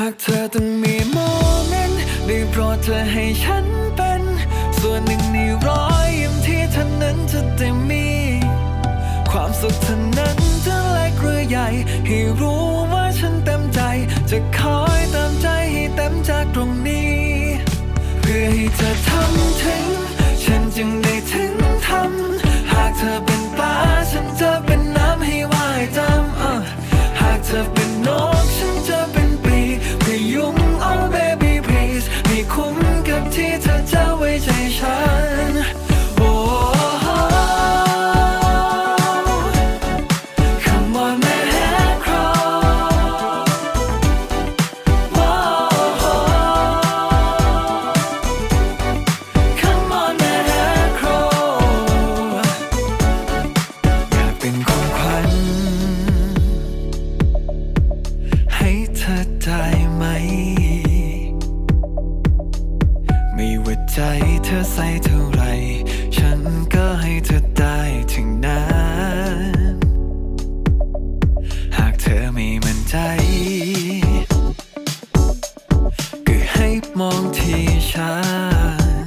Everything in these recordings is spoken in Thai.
หากเธอต้องมีโมเมนต์ได้โปรดเธอให้ฉันเป็น ส่วนหนึ่งในรอยยิ้มที่เธอนั้นจะได้มี ความสุขเท่านั้นจะเล็กหรือใหญ่ ให้รู้ว่าฉันเต็มใจ จะคอยตามใจให้เต็มจากตรงนี้ เพื่อให้เธอทำ ได้ไหม ไม่ว่าใจเธอใส่เท่าไร ฉันก็ให้เธอได้ถึงนั้น หากเธอไม่มั่นใจ ก็ให้มองที่ฉัน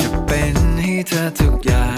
จะเป็นให้เธอทุกอย่าง